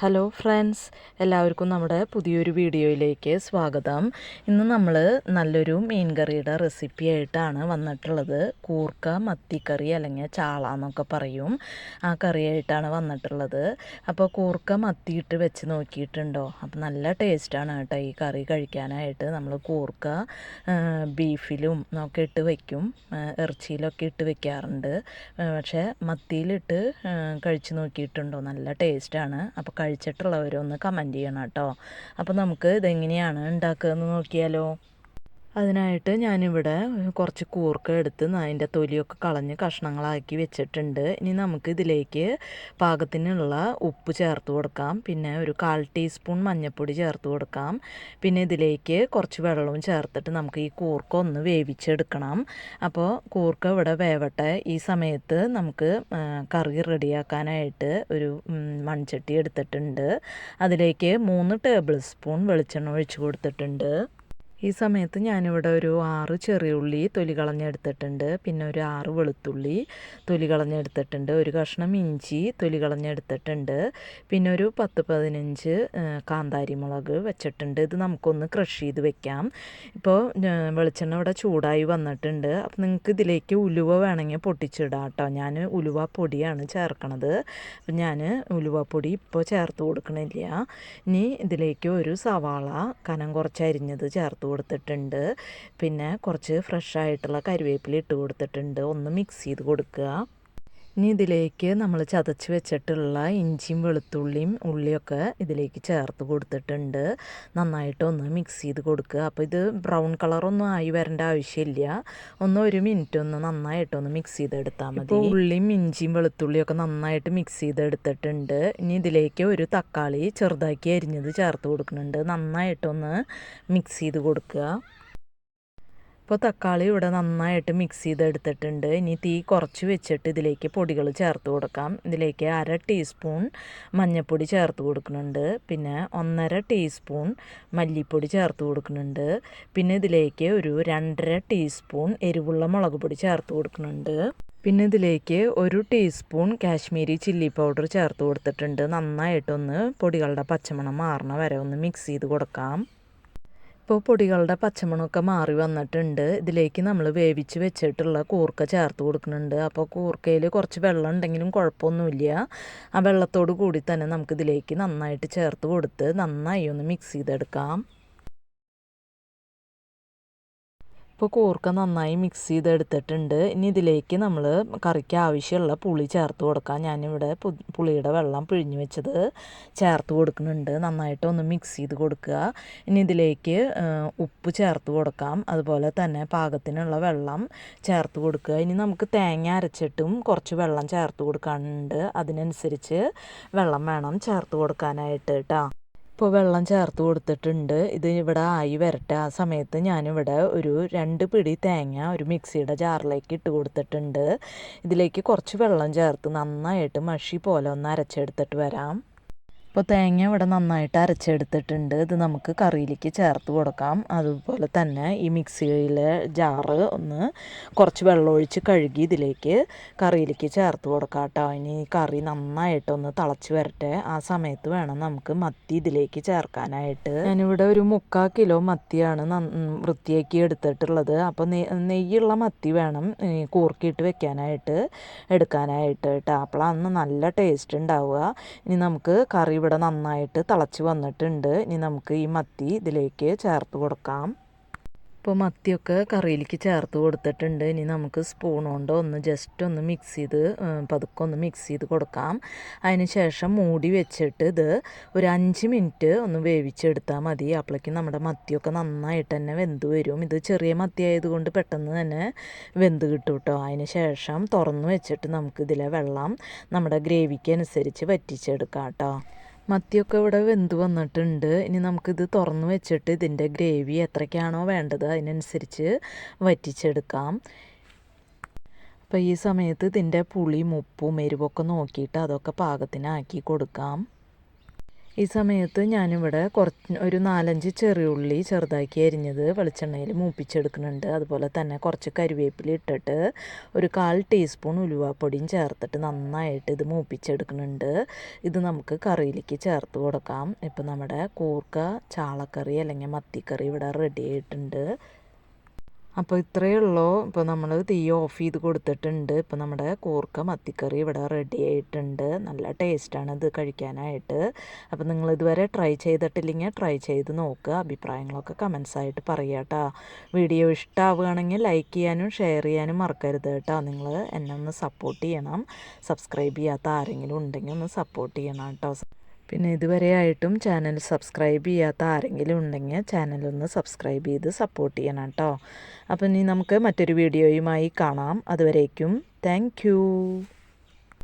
Hello friends എല്ലാവർക്കും നമ്മുടെ പുതിയൊരു വീഡിയോയിലേക്ക് സ്വാഗതം. ഇന്ന് നമ്മൾ നല്ലൊരു മീൻ കറിയുടെ റെസിപ്പി ആയിട്ടാണ് വന്നിട്ടുള്ളത്. കൂർക്ക മത്തിക്കറി അല്ലെങ്കിൽ ചാള എന്നൊക്കെ പറയും. ആ കറിയായിട്ടാണ് വന്നിട്ടുള്ളത്. അപ്പോൾ കൂർക്ക മത്തിയിട്ട് വെച്ച് നോക്കിയിട്ടുണ്ടോ? അപ്പോൾ നല്ല ടേസ്റ്റാണ് കേട്ടോ ഈ കറി കഴിക്കാനായിട്ട്. നമ്മൾ കൂർക്ക ബീഫിലും ഒക്കെ ഇട്ട് വയ്ക്കും ഇറച്ചിയിലൊക്കെ ഇട്ട് വയ്ക്കാറുണ്ട് പക്ഷേ മത്തിയിലിട്ട് കഴിച്ച് നോക്കിയിട്ടുണ്ടോ? നല്ല ടേസ്റ്റാണ് അപ്പോൾ കഴിച്ചിട്ടുള്ളവരൊന്ന് കമന്റ് ചെയ്യണം കേട്ടോ. അപ്പോൾ നമുക്ക് ഇതെങ്ങനെയാണ് ഉണ്ടാക്കുകയെന്ന് നോക്കിയാലോ. അതിനായിട്ട് ഞാനിവിടെ കുറച്ച് കൂർക്ക എടുത്ത് അതിന്റെ തൊലിയൊക്കെ കളഞ്ഞ് കഷ്ണങ്ങളാക്കി വെച്ചിട്ടുണ്ട്. ഇനി നമുക്ക് ഇതിലേക്ക് പാകത്തിനുള്ള ഉപ്പ് ചേർത്ത് കൊടുക്കാം. പിന്നെ ഒരു കാൽ ടീസ്പൂൺ മഞ്ഞൾപ്പൊടി ചേർത്ത് കൊടുക്കാം. പിന്നെ ഇതിലേക്ക് കുറച്ച് വെള്ളവും ചേർത്തിട്ട് നമുക്ക് ഈ കൂർക്ക ഒന്ന് വേവിച്ചെടുക്കണം. അപ്പോൾ കൂർക്ക ഇവിടെ വേവട്ടെ. ഈ സമയത്ത് നമുക്ക് കറി റെഡിയാക്കാനായിട്ട് ഒരു മൺചട്ടി എടുത്തിട്ടുണ്ട്. അതിലേക്ക് മൂന്ന് ടേബിൾ സ്പൂൺ വെളിച്ചെണ്ണ ഒഴിച്ച് കൊടുത്തിട്ടുണ്ട്. ഈ സമയത്ത് ഞാനിവിടെ ഒരു ആറ് ചെറിയ ഉള്ളി തൊലി കളഞ്ഞെടുത്തിട്ടുണ്ട്. പിന്നെ ഒരു ആറ് വെളുത്തുള്ളി തൊലി കളഞ്ഞെടുത്തിട്ടുണ്ട്. ഒരു കഷ്ണം ഇഞ്ചി തൊലി കളഞ്ഞെടുത്തിട്ടുണ്ട്. പിന്നെ ഒരു പത്ത് പതിനഞ്ച് കാന്താരി മുളക് വെച്ചിട്ടുണ്ട്. ഇത് നമുക്കൊന്ന് ക്രഷ് ചെയ്ത് വെക്കാം. ഇപ്പോൾ വെളിച്ചെണ്ണ ഇവിടെ ചൂടായി വന്നിട്ടുണ്ട്. അപ്പം നിങ്ങൾക്ക് ഇതിലേക്ക് ഉലുവ വേണമെങ്കിൽ പൊട്ടിച്ചിടാം കേട്ടോ. ഞാൻ ഉലുവ പൊടിയാണ് ചേർക്കണത്. അപ്പം ഞാൻ ഉലുവ പൊടി ഇപ്പോൾ ചേർത്ത് കൊടുക്കണില്ല. ഇനി ഇതിലേക്ക് ഒരു സവാള കനം കുറച്ച് അരിഞ്ഞത് ചേർത്ത് കൊടുത്തിട്ടുണ്ട്. പിന്നെ കുറച്ച് ഫ്രഷ് ആയിട്ടുള്ള കരിവേപ്പില ഇട്ട് കൊടുത്തിട്ടുണ്ട്. ഒന്ന് മിക്സ് ചെയ്ത് കൊടുക്കുക. ഇനി ഇതിലേക്ക് നമ്മൾ ചതച്ച് വെച്ചിട്ടുള്ള ഇഞ്ചിയും വെളുത്തുള്ളിയും ഉള്ളിയൊക്കെ ഇതിലേക്ക് ചേർത്ത് കൊടുത്തിട്ടുണ്ട്. നന്നായിട്ടൊന്ന് മിക്സ് ചെയ്ത് കൊടുക്കുക. അപ്പോൾ ഇത് ബ്രൗൺ കളറൊന്നും ആയി വരേണ്ട ആവശ്യമില്ല. ഒന്ന് ഒരു മിനിറ്റ് ഒന്ന് നന്നായിട്ടൊന്ന് മിക്സ് ചെയ്തെടുത്താൽ മതി. ഉള്ളിയും ഇഞ്ചിയും വെളുത്തുള്ളിയൊക്കെ നന്നായിട്ട് മിക്സ് ചെയ്തെടുത്തിട്ടുണ്ട്. ഇനി ഇതിലേക്ക് ഒരു തക്കാളി ചെറുതാക്കി അരിഞ്ഞത് ചേർത്ത് കൊടുക്കുന്നുണ്ട്. നന്നായിട്ടൊന്ന് മിക്സ് ചെയ്ത് കൊടുക്കുക. ഇപ്പോൾ തക്കാളി ഇവിടെ നന്നായിട്ട് മിക്സ് ചെയ്തെടുത്തിട്ടുണ്ട്. ഇനി തീ കുറച്ച് വെച്ചിട്ട് ഇതിലേക്ക് പൊടികൾ ചേർത്ത് കൊടുക്കാം. ഇതിലേക്ക് അര ടീസ്പൂൺ മഞ്ഞൾപ്പൊടി ചേർത്ത് കൊടുക്കുന്നുണ്ട്. പിന്നെ ഒന്നര ടീസ്പൂൺ മല്ലിപ്പൊടി ചേർത്ത് കൊടുക്കുന്നുണ്ട്. പിന്നെ ഇതിലേക്ക് ഒരു രണ്ടര ടീസ്പൂൺ എരിവുള്ള മുളക് പൊടി ചേർത്ത് കൊടുക്കുന്നുണ്ട്. പിന്നെ ഇതിലേക്ക് ഒരു ടീസ്പൂൺ കാശ്മീരി ചില്ലി പൗഡർ ചേർത്ത് കൊടുത്തിട്ടുണ്ട്. നന്നായിട്ടൊന്ന് പൊടികളുടെ പച്ചമണം മാറണ വരെ ഒന്ന് മിക്സ് ചെയ്ത് കൊടുക്കാം. ഇപ്പോൾ പൊടികളുടെ പച്ചമണമൊക്കെ മാറി വന്നിട്ടുണ്ട്. ഇതിലേക്ക് നമ്മൾ വേവിച്ച് വെച്ചിട്ടുള്ള കൂർക്ക ചേർത്ത് കൊടുക്കുന്നുണ്ട്. അപ്പോൾ കൂർക്കയിൽ കുറച്ച് വെള്ളം ഉണ്ടെങ്കിലും കുഴപ്പമൊന്നുമില്ല. ആ വെള്ളത്തോട് കൂടി തന്നെ നമുക്കിതിലേക്ക് നന്നായിട്ട് ചേർത്ത് കൊടുത്ത് നന്നായി ഒന്ന് മിക്സ് ചെയ്തെടുക്കാം. ഇപ്പോൾ കൂർക്ക നന്നായി മിക്സ് ചെയ്തെടുത്തിട്ടുണ്ട്. ഇനി ഇതിലേക്ക് നമ്മൾ കറിക്ക് ആവശ്യമുള്ള പുളി ചേർത്ത് കൊടുക്കാം. ഞാനിവിടെ പുളിയുടെ വെള്ളം പിഴിഞ്ഞ് വെച്ചത് ചേർത്ത് കൊടുക്കുന്നുണ്ട്. നന്നായിട്ട് ഒന്ന് മിക്സ് ചെയ്ത് കൊടുക്കുക. ഇനി ഇതിലേക്ക് ഉപ്പ് ചേർത്ത് കൊടുക്കാം. അതുപോലെ തന്നെ പാകത്തിനുള്ള വെള്ളം ചേർത്ത് കൊടുക്കുക. ഇനി നമുക്ക് തേങ്ങ അരച്ചിട്ടും കുറച്ച് വെള്ളം ചേർത്ത് കൊടുക്കാനുണ്ട്. അതിനനുസരിച്ച് വെള്ളം വേണം ചേർത്ത് കൊടുക്കാനായിട്ട് കേട്ടോ ഇപ്പോൾ വെള്ളം ചേർത്ത് കൊടുത്തിട്ടുണ്ട്. ഇത് ഇവിടെ ആയി വരട്ടെ. ആ സമയത്ത് ഞാനിവിടെ ഒരു രണ്ട് പിടി തേങ്ങ ഒരു മിക്സിയുടെ ജാറിലേക്ക് ഇട്ട് കൊടുത്തിട്ടുണ്ട്. ഇതിലേക്ക് കുറച്ച് വെള്ളം ചേർത്ത് നന്നായിട്ട് മഷി പോലെ ഒന്ന് അരച്ചെടുത്തിട്ട് വരാം. ഇപ്പോൾ തേങ്ങ ഇവിടെ നന്നായിട്ട് അരച്ചെടുത്തിട്ടുണ്ട്. ഇത് നമുക്ക് കറിയിലേക്ക് ചേർത്ത് കൊടുക്കാം. അതുപോലെ തന്നെ ഈ മിക്സിയിലെ ജാറ് ഒന്ന് കുറച്ച് വെള്ളം ഒഴിച്ച് കഴുകി ഇതിലേക്ക് കറിയിലേക്ക് ചേർത്ത് കൊടുക്കാം കേട്ടോ. ഇനി കറി നന്നായിട്ടൊന്ന് തിളച്ച് വരട്ടെ. ആ സമയത്ത് വേണം നമുക്ക് മത്തി ഇതിലേക്ക് ചേർക്കാനായിട്ട്. ഞാനിവിടെ ഒരു മുക്കാൽ കിലോ മത്തിയാണ് വൃത്തിയാക്കി എടുത്തിട്ടുള്ളത്. അപ്പോൾ നെയ്യുള്ള മത്തി വേണം കൂർക്കിയിട്ട് വെക്കാനായിട്ട് എടുക്കാനായിട്ട് കേട്ടോ. അപ്പോഴാണ് നല്ല ടേസ്റ്റ് ഉണ്ടാവുക. ഇനി നമുക്ക് കറി ഇവിടെ നന്നായിട്ട് തിളച്ച് വന്നിട്ടുണ്ട്. ഇനി നമുക്ക് ഈ മത്തി ഇതിലേക്ക് ചേർത്ത് കൊടുക്കാം. ഇപ്പോൾ മത്തിയൊക്കെ കറിയിലേക്ക് ചേർത്ത് കൊടുത്തിട്ടുണ്ട്. ഇനി നമുക്ക് സ്പൂൺ കൊണ്ട് ഒന്ന് ജസ്റ്റ് ഒന്ന് മിക്സ് ചെയ്ത് പതുക്കെ ഒന്ന് മിക്സ് ചെയ്ത് കൊടുക്കാം. അതിന് ശേഷം മൂടി വെച്ചിട്ട് ഇത് ഒരു അഞ്ച് മിനിറ്റ് ഒന്ന് വേവിച്ചെടുത്താൽ മതി. അപ്പോഴേക്കും നമ്മുടെ മത്തിയൊക്കെ നന്നായിട്ട് തന്നെ വെന്ത് വരും. ഇത് ചെറിയ മത്തി ആയതുകൊണ്ട് പെട്ടെന്ന് തന്നെ വെന്ത് കിട്ടും കേട്ടോ. അതിന് ശേഷം തുറന്ന് വെച്ചിട്ട് നമുക്ക് ഇതിലെ വെള്ളം നമ്മുടെ ഗ്രേവിക്ക് അനുസരിച്ച് വറ്റിച്ചെടുക്കാം കേട്ടോ. മത്തിയൊക്കെ ഇവിടെ വെന്ത് വന്നിട്ടുണ്ട്. ഇനി നമുക്കിത് തുറന്ന് വെച്ചിട്ട് ഇതിന്റെ ഗ്രേവി എത്രയ്ക്കാണോ വേണ്ടത് അതിനനുസരിച്ച് വറ്റിച്ചെടുക്കാം. അപ്പോൾ ഈ സമയത്ത് ഇതിന്റെ പുളിയും ഉപ്പും എരിവൊക്കെ നോക്കിയിട്ട് അതൊക്കെ പാകത്തിനാക്കി കൊടുക്കാം. ഈ സമയത്ത് ഞാനിവിടെ കുറച്ച് ഒരു നാലഞ്ച് ചെറിയുള്ളി ചെറുതാക്കി അരിഞ്ഞത് വെളിച്ചെണ്ണയിൽ മൂപ്പിച്ചെടുക്കുന്നുണ്ട്. അതുപോലെ തന്നെ കുറച്ച് കരിവേപ്പില ഇട്ടിട്ട് ഒരു കാൽ ടീസ്പൂൺ ഉലുവാപ്പൊടിയും ചേർത്തിട്ട് നന്നായിട്ട് ഇത് മൂപ്പിച്ചെടുക്കുന്നുണ്ട്. ഇത് നമുക്ക് കറിയിലേക്ക് ചേർത്ത് കൊടുക്കാം. ഇപ്പം നമ്മുടെ കൂർക്ക ചാളക്കറി അല്ലെങ്കിൽ മത്തിക്കറി ഇവിടെ റെഡി ആയിട്ടുണ്ട്. അപ്പോൾ ഇത്രയേ ഉള്ളൂ. ഇപ്പോൾ നമ്മൾ തീ ഓഫ് ചെയ്ത് കൊടുത്തിട്ടുണ്ട്. ഇപ്പോൾ നമ്മുടെ കൂർക്ക മത്തിക്കറി ഇവിടെ റെഡി ആയിട്ടുണ്ട്. നല്ല ടേസ്റ്റാണ് ഇത് കഴിക്കാനായിട്ട്. അപ്പോൾ നിങ്ങൾ ഇതുവരെ ട്രൈ ചെയ്തിട്ടില്ലെങ്കിൽ ട്രൈ ചെയ്ത് നോക്കുക അഭിപ്രായങ്ങളൊക്കെ കമൻസ് ആയിട്ട് പറയുക കേട്ടോ വീഡിയോ ഇഷ്ടമാവുകയാണെങ്കിൽ ലൈക്ക് ചെയ്യാനും ഷെയർ ചെയ്യാനും മറക്കരുത് കേട്ടോ നിങ്ങൾ എന്നെ ഒന്ന് സപ്പോർട്ട് ചെയ്യണം. സബ്സ്ക്രൈബ് ചെയ്യാത്ത ആരെങ്കിലും ഉണ്ടെങ്കിൽ ഒന്ന് സപ്പോർട്ട് ചെയ്യണം കേട്ടോ പിന്നെ ഇതുവരെ ആയിട്ടും ചാനൽ സബ്സ്ക്രൈബ് ചെയ്യാത്ത ആരെങ്കിലും ഉണ്ടെങ്കിൽ ചാനലൊന്ന് സബ്സ്ക്രൈബ് ചെയ്ത് സപ്പോർട്ട് ചെയ്യണം കേട്ടോ. അപ്പം ഇനി നമുക്ക് മറ്റൊരു വീഡിയോയുമായി കാണാം. അതുവരേക്കും താങ്ക്